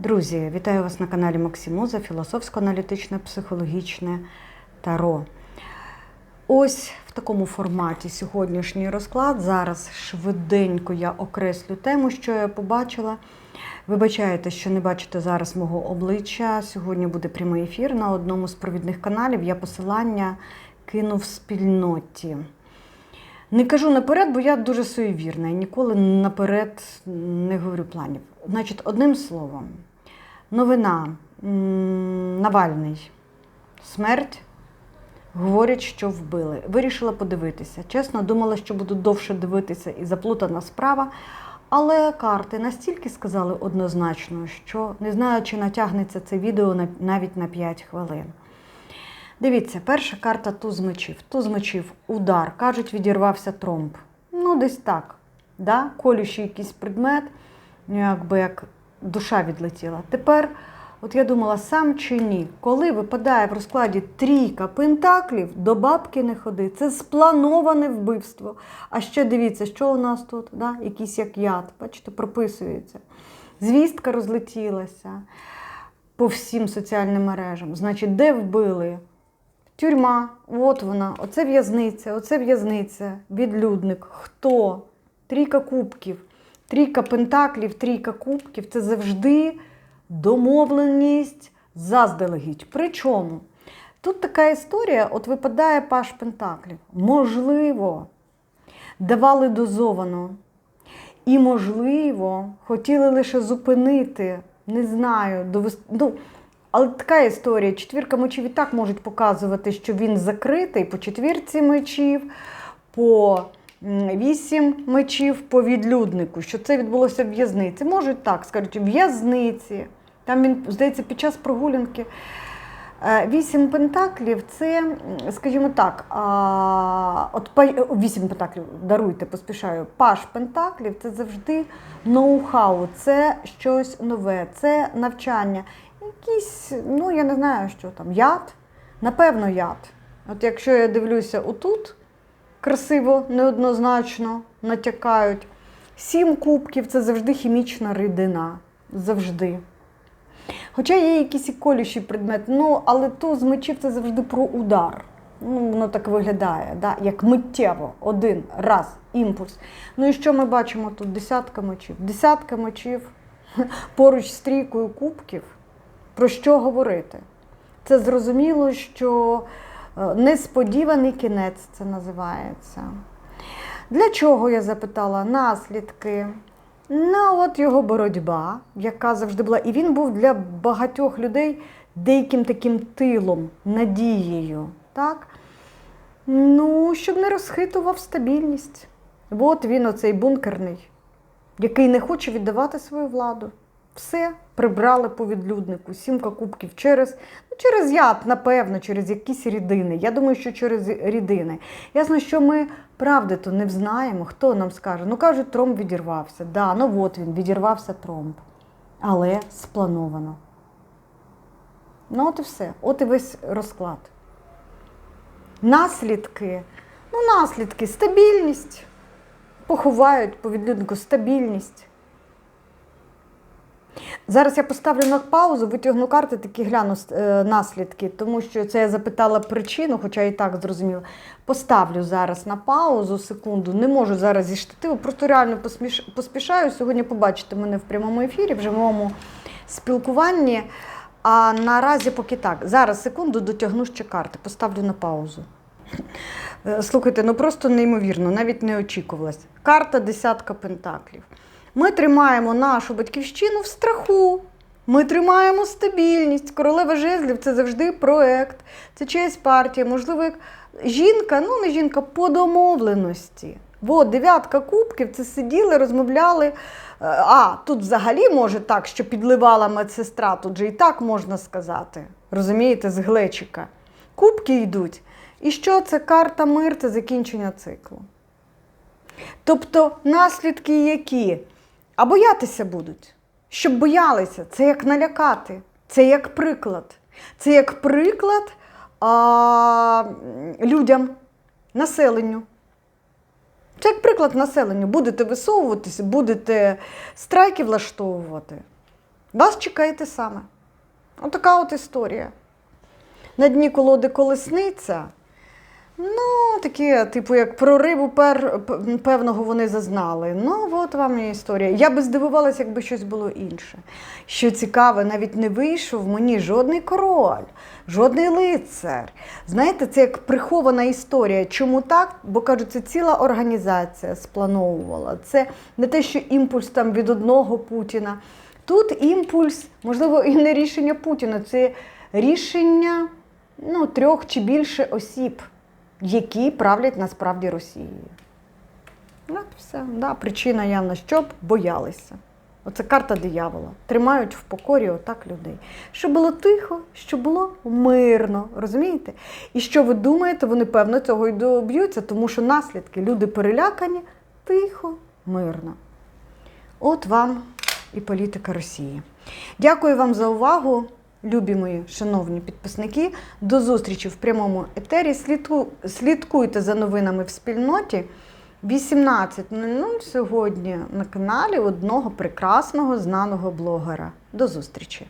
Друзі, вітаю вас на каналі Максимуза, філософсько-аналітичне психологічне таро. Ось в такому форматі сьогоднішній розклад. Зараз швиденько я окреслю тему, що я побачила. Вибачаєте, що не бачите зараз мого обличчя. Сьогодні буде прямий ефір на одному з провідних каналів. Я посилання кину в спільноті. Не кажу наперед, бо я дуже суєвірна і ніколи наперед не говорю планів. Значить, одним словом, новина Навальний. Смерть. Говорять, що вбили. Вирішила подивитися. Чесно, думала, що буду довше дивитися і заплутана справа. Але карти настільки сказали однозначно, що не знаю, чи натягнеться це відео на- навіть на 5 хвилин. Дивіться, перша карта туз мечів. Туз мечів, удар. Кажуть, відірвався тромб. Ну, десь так. Да? Колющий якийсь предмет, ну, якби як душа відлетіла. Тепер, от я думала, сам чи ні, коли випадає в розкладі трійка пентаклів, до бабки не ходи. Це сплановане вбивство. А ще дивіться, що у нас тут? Да? Якийсь як яд, бачите, прописується. Звістка розлетілася по всім соціальним мережам. Значить, де вбили? Тюрма, от вона, оце в'язниця, оце в'язниця, відлюдник. Хто? Трійка кубків, трійка пентаклів, трійка кубків це завжди домовленість заздалегідь. Причому тут така історія: от випадає паш пентаклів. Можливо, давали дозовано. І, можливо, хотіли лише зупинити, не знаю, довести. Ну, але така історія. Четвірка мечів і так можуть показувати, що він закритий по четвірці мечів, по вісім мечів по відлюднику, що це відбулося в в'язниці. Можуть так, скажуть, в'язниці. Там він, здається, під час прогулянки. Е, Вісім пентаклів це, скажімо так, от вісім пентаклів, даруйте, поспішаю. Паш пентаклів це завжди ноу-хау, це щось нове, це навчання. Якийсь, ну я не знаю, що там, яд? Напевно, яд. От якщо я дивлюся отут, красиво, неоднозначно натякають. Сім кубків це завжди хімічна рідина. Завжди. Хоча є якийсь і колющий предмет, ну але то з мечів це завжди про удар. Ну, воно так виглядає, да? як миттєво, один раз, імпульс. Ну і що ми бачимо тут? Десятка мечів. Десятка мечів поруч з трійкою кубків. Про що говорити? Це зрозуміло, що е, несподіваний кінець це називається. Для чого я запитала наслідки? Ну, от його боротьба, яка завжди була. І він був для багатьох людей деяким таким тилом, надією. Так? Ну, щоб не розхитував стабільність. От він, оцей бункерний, який не хоче віддавати свою владу. Все прибрали по відлюднику, сімка кубків через, ну, через яд, напевно, через якісь рідини. Я думаю, що через рідини. Ясно, що ми правди то не взнаємо, хто нам скаже. Ну, кажуть, тромб відірвався. Да, ну от він, відірвався тромб. Але сплановано. Ну, от і все. От і весь розклад. Наслідки. Ну, наслідки, стабільність. Поховають по відлюднику стабільність. Зараз я поставлю на паузу, витягну карти, такі гляну е, наслідки, тому що це я запитала причину, хоча і так зрозуміла. Поставлю зараз на паузу секунду. Не можу зараз зі штативу, просто реально посміш... поспішаю. Сьогодні побачите мене в прямому ефірі, в живому спілкуванні. А наразі поки так. Зараз секунду дотягну ще карти, поставлю на паузу. Е, Слухайте, ну просто неймовірно, навіть не очікувалось. Карта десятка пентаклів. Ми тримаємо нашу батьківщину в страху. Ми тримаємо стабільність. Королева жезлів це завжди проект, це чиясь партія, можливо, як жінка, ну не жінка, по домовленості. От дев'ятка кубків це сиділи, розмовляли. Е, А, тут взагалі може так, що підливала медсестра, тут же і так можна сказати. Розумієте, з глечика. Кубки йдуть. І що це карта мир, це закінчення циклу. Тобто наслідки які? А боятися будуть. Щоб боялися, це як налякати, це як приклад. Це як приклад а, людям, населенню. Це як приклад населенню. Будете висовуватися, будете страйки влаштовувати. Вас чекає те саме. Отака от історія. На дні колоди колесниця. Ну, такі, типу, як прориву пер, певного вони зазнали. Ну, от вам і історія. Я би здивувалася, якби щось було інше. Що цікаве, навіть не вийшов мені жодний король, жодний лицар. Знаєте, це як прихована історія. Чому так? Бо кажуть, це ціла організація сплановувала. Це не те, що імпульс там від одного Путіна. Тут імпульс, можливо, і не рішення Путіна, це рішення ну, трьох чи більше осіб, які правлять насправді Росією. От все. Да, причина явна, щоб боялися. Оце карта диявола. Тримають в покорі отак людей. Щоб було тихо, щоб було мирно. Розумієте? І що ви думаєте, вони певно цього й доб'ються, тому що наслідки люди перелякані тихо, мирно. От вам і політика Росії. Дякую вам за увагу, любі мої шановні підписники. До зустрічі в прямому етері. Слідкуйте за новинами в спільноті. 18.00 сьогодні на каналі одного прекрасного знаного блогера. До зустрічі!